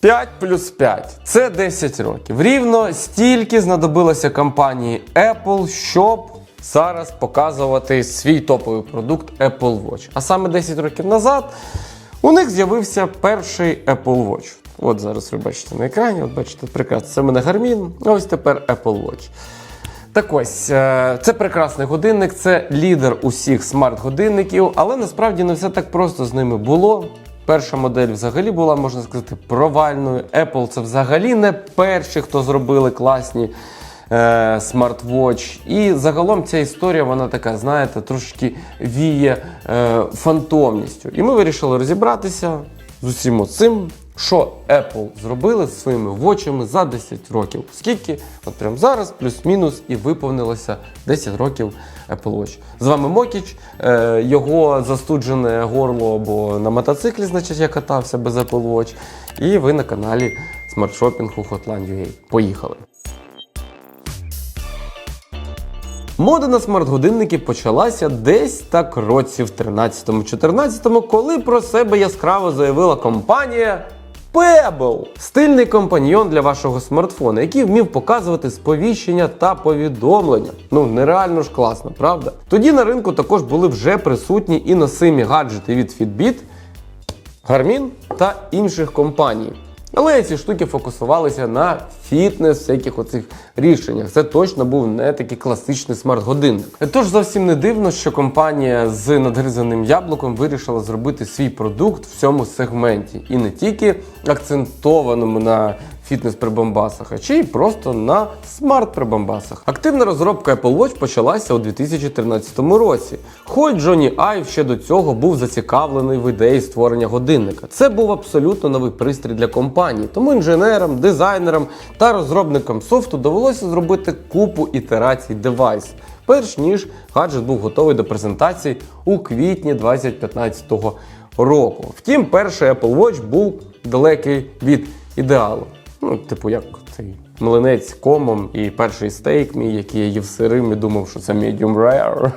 5 плюс 5 це 10 років. Рівно стільки знадобилося компанії Apple, щоб зараз показувати свій топовий продукт Apple Watch. А саме 10 років назад у них з'явився перший Apple Watch. От зараз ви бачите на екрані, от бачите, прекрасно. Це мене Garmin, ось тепер Apple Watch. Так ось, е, це прекрасний годинник, це лідер усіх смарт-годинників, але насправді не все так просто з ними було. Перша модель взагалі була, можна сказати, провальною. Apple це взагалі не перші, хто зробили класні е, смарт-вотч. І загалом ця історія, вона така, знаєте, трошки віє е, фантомністю. І ми вирішили розібратися з усім цим, що Apple зробили зі своїми вочами за 10 років. Скільки, от прямо зараз, плюс-мінус, і виповнилося 10 років Apple Watch. З вами Мокіч, е, його застуджене горло, бо на мотоциклі, значить, я катався без Apple Watch. І ви на каналі смартшопінгу Hotline.ua. Поїхали! Мода на смарт-годинники почалася десь так році в 13-14, коли про себе яскраво заявила компанія Pebble. Стильний компаньйон для вашого смартфона, який вмів показувати сповіщення та повідомлення. Ну нереально ж класно, правда? Тоді на ринку також були вже присутні і носимі гаджети від Fitbit, Garmin та інших компаній. Але ці штуки фокусувалися на фітнес, всяких оцих рішеннях. Це точно був не такий класичний смарт-годинник. Тож зовсім не дивно, що компанія з надгризаним яблуком вирішила зробити свій продукт в цьому сегменті. І не тільки акцентованому на фітнес-прибамбасах, а ще й просто на смарт-прибамбасах. Активна розробка Apple Watch почалася у 2013 році. Хоч Джонні Айв ще до цього був зацікавлений в ідеї створення годинника. Це був абсолютно новий пристрій для компанії, тому інженерам, дизайнерам та розробникам софту довелося зробити купу ітерацій девайсу, перш ніж гаджет був готовий до презентації у квітні 2015 року. Втім, перший Apple Watch був далекий від ідеалу. Ну, типу, як цей млинець комом і перший стейк мій, який я їв сирим і думав, що це medium rare.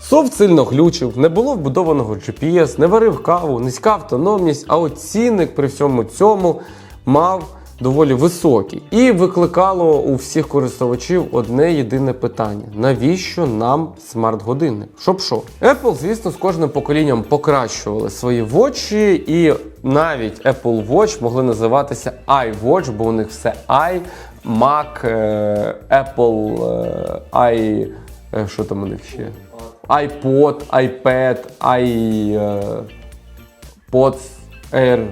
Софт сильно глючив, не було вбудованого GPS, не варив каву, низька автономність, а оцінник при всьому цьому мав доволі високий. І викликало у всіх користувачів одне єдине питання: навіщо нам смарт-годинник? Щоб що? Apple, звісно, з кожним поколінням покращували свої вочі, і навіть Apple Watch могли називатися iWatch, бо у них все i, Mac, е, Apple, е, i, е, що там у них ще? iPod, iPad, iPods Air.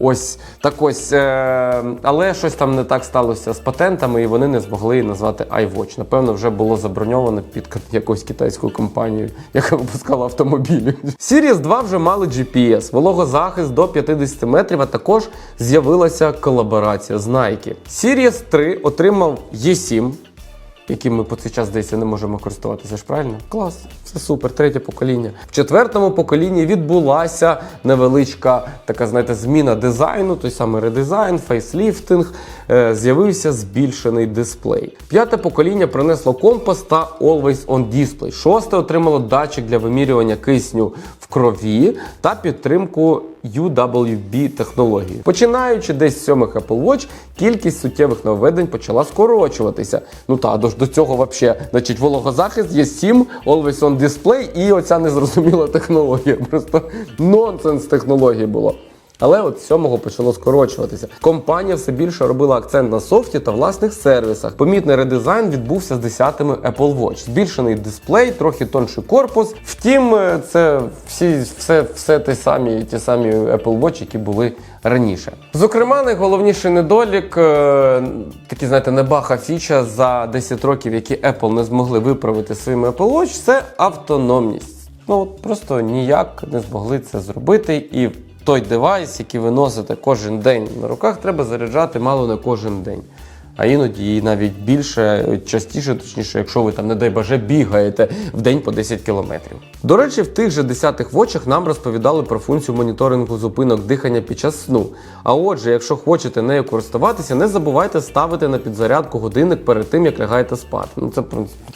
Ось так ось, е, але щось там не так сталося з патентами, і вони не змогли назвати iWatch. Напевно, вже було заброньовано під якусь китайську компанію, яка випускала автомобілі. Series 2 вже мали GPS, вологозахист до 50 метрів, а також з'явилася колаборація з Nike. Series 3 отримав E7, яким ми по цей час здається не можемо користуватися ж правильно? Клас, все супер, третє покоління. В четвертому поколінні відбулася невеличка така, знаєте, зміна дизайну, той самий редизайн, фейсліфтинг, е, з'явився збільшений дисплей. П'яте покоління принесло компас та Always On Display. Шосте отримало датчик для вимірювання кисню крові та підтримку UWB технології. Починаючи десь з сьомих Apple Watch, кількість суттєвих нововведень почала скорочуватися. Ну та до, до цього вообще, значить, вологозахист є 7, Always On Display і оця незрозуміла технологія. Просто нонсенс технології було. Але от сьомого почало скорочуватися. Компанія все більше робила акцент на софті та власних сервісах. Помітний редизайн відбувся з 10-ми Apple Watch. Збільшений дисплей, трохи тонший корпус. Втім, е, це всі все, все ті самі, ті самі Apple Watch, які були раніше. Зокрема, найголовніший недолік, е, такий, знаєте, небаха фіча за 10 років, які Apple не змогли виправити своїми Apple Watch, це автономність. Ну от просто ніяк не змогли це зробити і той девайс, який ви носите кожен день на руках, треба заряджати мало не кожен день. а іноді і навіть більше, частіше, точніше, якщо ви там, не дай боже, бігаєте в день по 10 кілометрів. До речі, в тих же 10 вочах нам розповідали про функцію моніторингу зупинок дихання під час сну. А отже, якщо хочете нею користуватися, не забувайте ставити на підзарядку годинник перед тим, як лягаєте спати. Ну це,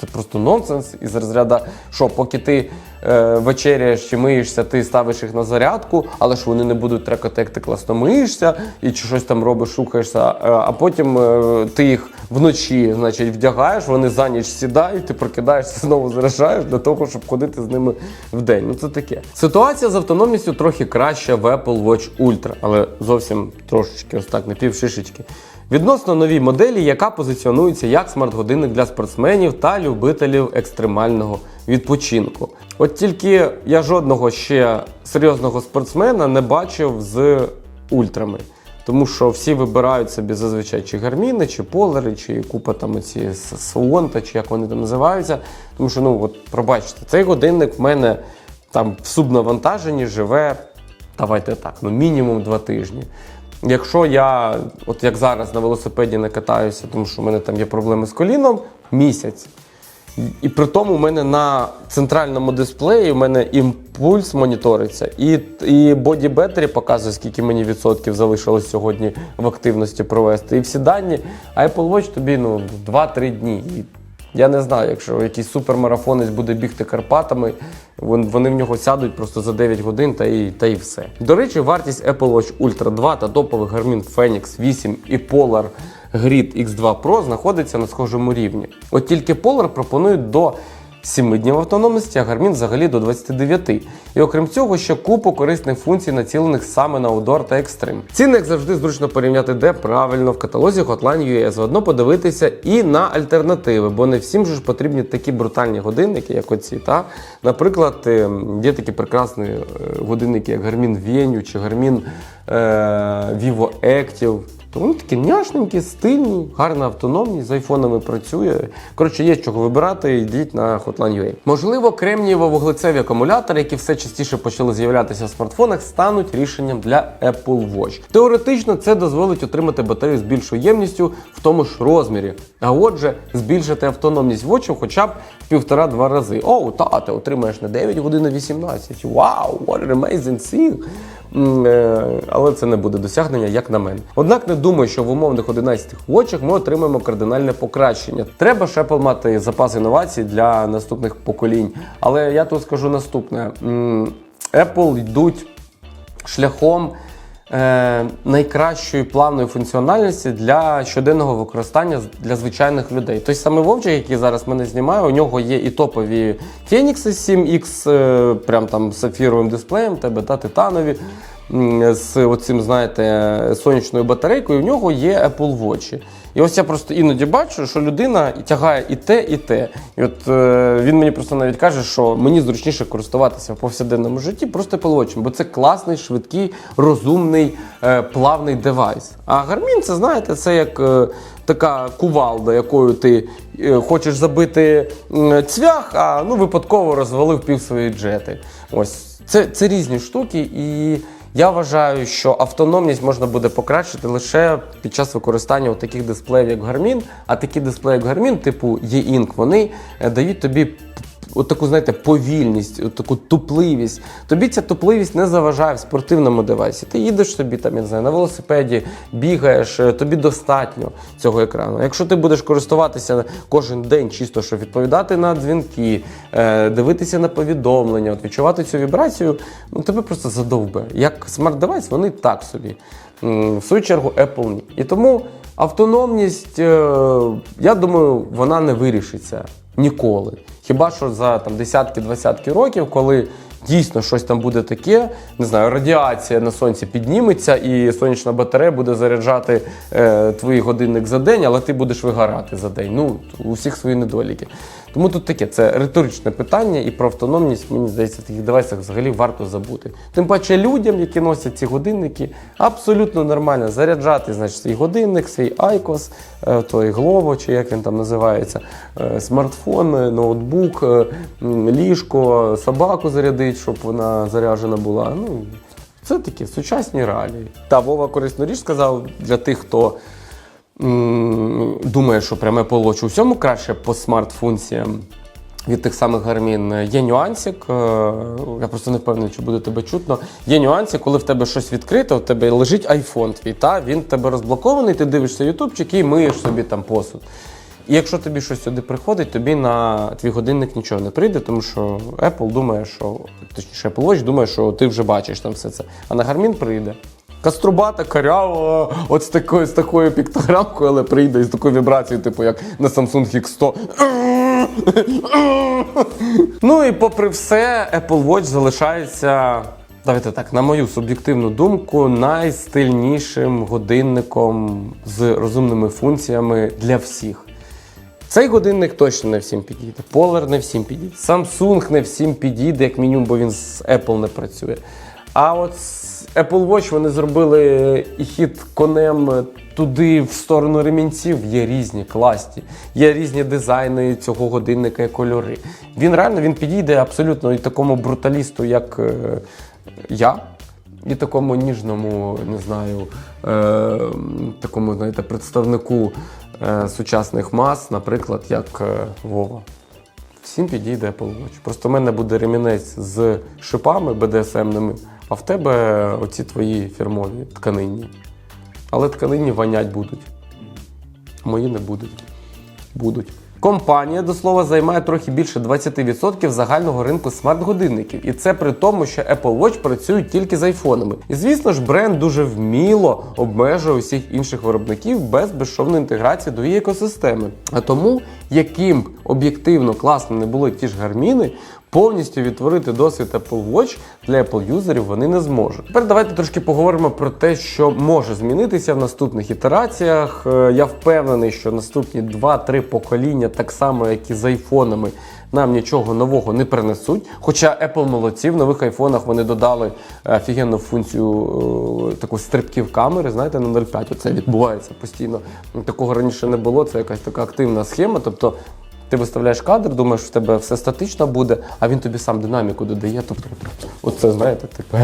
це просто нонсенс із розряду, що поки ти е, вечеряєш чи миєшся, ти ставиш їх на зарядку, але ж вони не будуть трекати, як ти класно миєшся і чи щось там робиш, шукаєшся, е, а потім е, ти їх вночі значить, вдягаєш, вони за ніч сідають, ти прокидаєшся, знову заряджаєш для того, щоб ходити з ними в день. Ну це таке. Ситуація з автономністю трохи краща в Apple Watch Ultra, але зовсім трошечки, ось так, на пів шишечки. Відносно новій моделі, яка позиціонується як смарт-годинник для спортсменів та любителів екстремального відпочинку. От тільки я жодного ще серйозного спортсмена не бачив з ультрами. Тому що всі вибирають собі зазвичай чи гарміни, чи полери, чи купа там оці Суонта, чи як вони там називаються. Тому що, ну от пробачте, цей годинник в мене там в субнавантаженні живе, давайте так, ну мінімум два тижні. Якщо я, от як зараз на велосипеді не катаюся, тому що в мене там є проблеми з коліном, місяць. І- при тому у мене на центральному дисплеї у мене імпульс моніториться, і, і Body Battery показує, скільки мені відсотків залишилось сьогодні в активності провести. І всі дані. А Apple Watch тобі ну, 2-3 дні. І я не знаю, якщо якийсь супермарафонець буде бігти Карпатами, вони в нього сядуть просто за 9 годин та і, та і все. До речі, вартість Apple Watch Ultra 2 та топових Garmin Fenix 8 і Polar Grid X2 Pro знаходиться на схожому рівні. От тільки Polar пропонують до 7 днів автономності, а Garmin взагалі до 29. І окрім цього, ще купу корисних функцій, націлених саме на Outdoor та Extreme. Ціни, як завжди, зручно порівняти де правильно в каталозі Hotline.ua, заодно подивитися і на альтернативи, бо не всім же ж потрібні такі брутальні годинники, як оці. Та? Наприклад, е, є такі прекрасні е, годинники, як Garmin Venue чи Garmin е, Vivo Active. То вони такі няшненькі, стильні, гарна автономність, з айфонами працює. Коротше, є чого вибирати, йдіть на Hotline.ua. Можливо, кремнієво-вуглецеві акумулятори, які все частіше почали з'являтися в смартфонах, стануть рішенням для Apple Watch. Теоретично це дозволить отримати батарею з більшою ємністю в тому ж розмірі. А отже, збільшити автономність вочів хоча б в півтора-два рази. О, та, ти отримаєш не 9 годин, а 18. Вау, what an amazing thing! Е, Але це не буде досягнення, як на мене. Однак не думаю, що в умовних 11 очах ми отримаємо кардинальне покращення. Треба ще помати мати запас інновацій для наступних поколінь. Але я тут скажу наступне: Apple йдуть шляхом е, найкращої плавної функціональності для щоденного використання для звичайних людей. Той самий Вовчик, який зараз мене знімає, у нього є і топові Phoenix 7X, е, прям там з сапфіровим дисплеєм, тебе та титанові. З оцим, знаєте, сонячною батарейкою, у нього є Apple Watch. І ось я просто іноді бачу, що людина тягає і те, і те. І от е, він мені просто навіть каже, що мені зручніше користуватися в повсякденному житті просто Apple бо це класний, швидкий, розумний, е, плавний девайс. А Garmin, це знаєте, це як е, така кувалда, якою ти е, хочеш забити м, цвях, а ну випадково розвалив пів свої джети. Ось це, це різні штуки і. Я вважаю, що автономність можна буде покращити лише під час використання таких дисплеїв, як Garmin. А такі дисплеї, як Garmin, типу E-Ink, вони е, дають тобі от таку, знаєте, повільність, от таку тупливість. Тобі ця тупливість не заважає в спортивному девайсі. Ти їдеш собі там, я не знаю, на велосипеді, бігаєш, е, тобі достатньо цього екрану. Якщо ти будеш користуватися кожен день, чисто щоб відповідати на дзвінки, е, дивитися на повідомлення, от відчувати цю вібрацію, ну тебе просто задовбе. Як смарт-девайс, вони так собі. В свою чергу, Apple ні. І тому автономність, е, я думаю, вона не вирішиться ніколи. Хіба що за там десятки-двадцятки років, коли дійсно щось там буде таке, не знаю, радіація на сонці підніметься, і сонячна батарея буде заряджати е, твій годинник за день, але ти будеш вигорати за день. Ну, у всіх свої недоліки. Тому тут таке, це риторичне питання, і про автономність, мені здається, в таких девайсах взагалі варто забути. Тим паче людям, які носять ці годинники, абсолютно нормально заряджати значить, свій годинник, свій IQOS, е, той Glovo, чи як він там називається, е, смартфон, е, ноутбук, ліжко, собаку зарядити, щоб вона заряджена була. Ну, це такі сучасні реалії. Та Вова корисну річ сказав для тих, хто думає, що пряме Apple Watch у всьому краще по смарт-функціям від тих самих гармін. Є нюансик, е, я просто не впевнений, чи буде тебе чутно. Є нюанси, коли в тебе щось відкрите, у тебе лежить айфон твій, та він в тебе розблокований, ти дивишся ютубчик і миєш собі там посуд. І якщо тобі щось сюди приходить, тобі на твій годинник нічого не прийде, тому що Apple думає, що точніше Apple Watch думає, що ти вже бачиш там все це. А на Garmin прийде. Каструбата, карява, от з такою, з такою піктограмкою, але прийде і з такою вібрацією, типу як на Samsung X100. ну і попри все, Apple Watch залишається. Давайте так, на мою суб'єктивну думку, найстильнішим годинником з розумними функціями для всіх. Цей годинник точно не всім підійде. Polar не всім підійде. Samsung не всім підійде, як мінімум, бо він з Apple не працює. А от Apple Watch вони зробили і хід конем туди, в сторону ремінців. Є різні класні, є різні дизайни цього годинника і кольори. Він реально він підійде абсолютно і такому бруталісту, як е, я. І такому ніжному, не знаю, е, такому, знаєте, представнику е, сучасних мас, наприклад, як е, Вова. Всім підійде Apple Watch. Просто в мене буде ремінець з шипами BDSM-ними, а в тебе оці твої фірмові тканинні. Але тканинні вонять будуть. Мої не будуть. Будуть. Компанія, до слова, займає трохи більше 20% загального ринку смарт-годинників. І це при тому, що Apple Watch працюють тільки з айфонами. І звісно ж, бренд дуже вміло обмежує усіх інших виробників без безшовної інтеграції до її екосистеми. А тому, яким б об'єктивно класно не були ті ж гарміни, повністю відтворити досвід Apple Watch для Apple юзерів вони не зможуть. Тепер давайте трошки поговоримо про те, що може змінитися в наступних ітераціях. Е, Я впевнений, що наступні 2-3 покоління, так само як і з айфонами, нам нічого нового не принесуть. Хоча Apple молодці, в нових айфонах вони додали офігенну функцію е, таку стрибків камери, знаєте, на 0,5. Оце відбувається постійно. Такого раніше не було. Це якась така активна схема. Тобто ти виставляєш кадр, думаєш, в тебе все статично буде, а він тобі сам динаміку додає. Тобто, оце знаєте, типу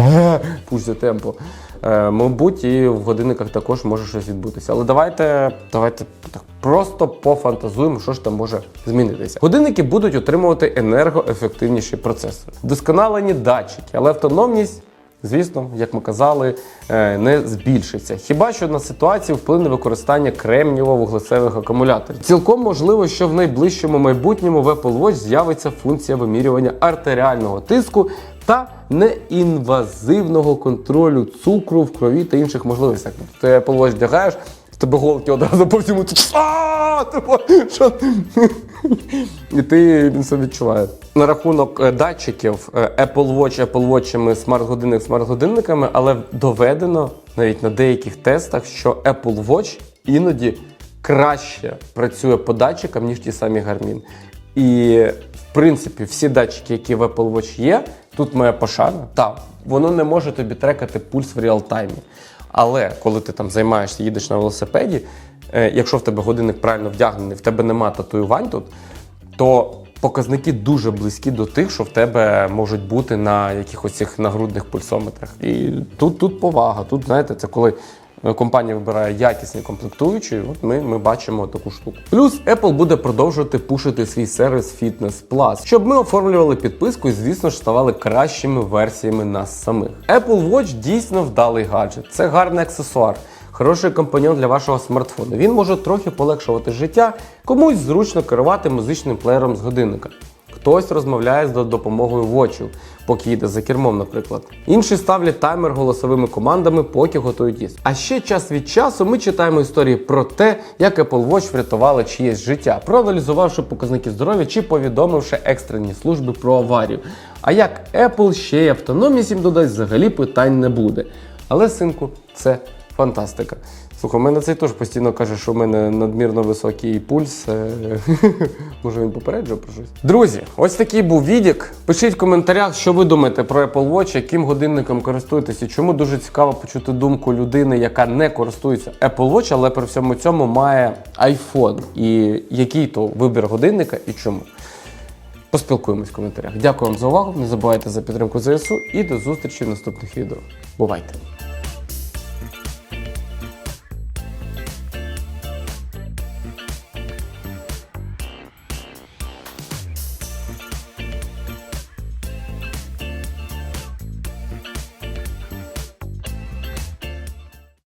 пуш за темпо. Е, мабуть, і в годинниках також може щось відбутися. Але давайте, давайте так просто пофантазуємо, що ж там може змінитися. Годинники будуть отримувати енергоефективніші процесори, вдосконалені датчики, але автономність. Звісно, як ми казали, е, не збільшиться. Хіба що на ситуацію вплине використання кремнієво-вуглецевих акумуляторів. Цілком можливо, що в найближчому майбутньому в Apple Watch з'явиться функція вимірювання артеріального тиску та неінвазивного контролю цукру в крові та інших можливостях. Ти Apple Watch вдягаєш, в тебе голки одразу по всьому. Типу, що? І ти він це відчуває. На рахунок е, датчиків е, Apple Watch, Apple Watch, смарт-годинник смарт-годинниками, але доведено навіть на деяких тестах, що Apple Watch іноді краще працює по датчикам, ніж ті самі Garmin. І в принципі, всі датчики, які в Apple Watch є, тут моя пошана. Так, воно не може тобі трекати пульс в реал-таймі. Але коли ти там займаєшся, їдеш на велосипеді, якщо в тебе годинник правильно вдягнений, в тебе нема татуювань тут, то показники дуже близькі до тих, що в тебе можуть бути на якихось цих нагрудних пульсометрах. І тут, тут повага. Тут, знаєте, це коли е, компанія вибирає якісні комплектуючі, от ми, ми бачимо таку штуку. Плюс Apple буде продовжувати пушити свій сервіс Fitness Plus, щоб ми оформлювали підписку і, звісно ж, ставали кращими версіями нас самих. Apple Watch дійсно вдалий гаджет. Це гарний аксесуар. Хороший компаньон для вашого смартфону. Він може трохи полегшувати життя, комусь зручно керувати музичним плеєром з годинника. Хтось розмовляє за допомогою вочів, поки їде за кермом, наприклад. Інші ставлять таймер голосовими командами, поки готують їсти. А ще час від часу ми читаємо історії про те, як Apple Watch врятувала чиєсь життя, проаналізувавши показники здоров'я чи повідомивши екстрені служби про аварію. А як Apple ще й автономність їм додасть, взагалі питань не буде. Але, синку, це фантастика. Слухай, у мене цей теж постійно каже, що в мене надмірно високий пульс. Е, Може він попереджував про щось. Друзі, ось такий був відік. Пишіть в коментарях, що ви думаєте про Apple Watch, яким годинником користуєтесь і чому дуже цікаво почути думку людини, яка не користується Apple Watch, але при всьому цьому має iPhone. І який то вибір годинника і чому. Поспілкуємось в коментарях. Дякую вам за увагу. Не забувайте за підтримку ЗСУ і до зустрічі в наступних відео. Бувайте!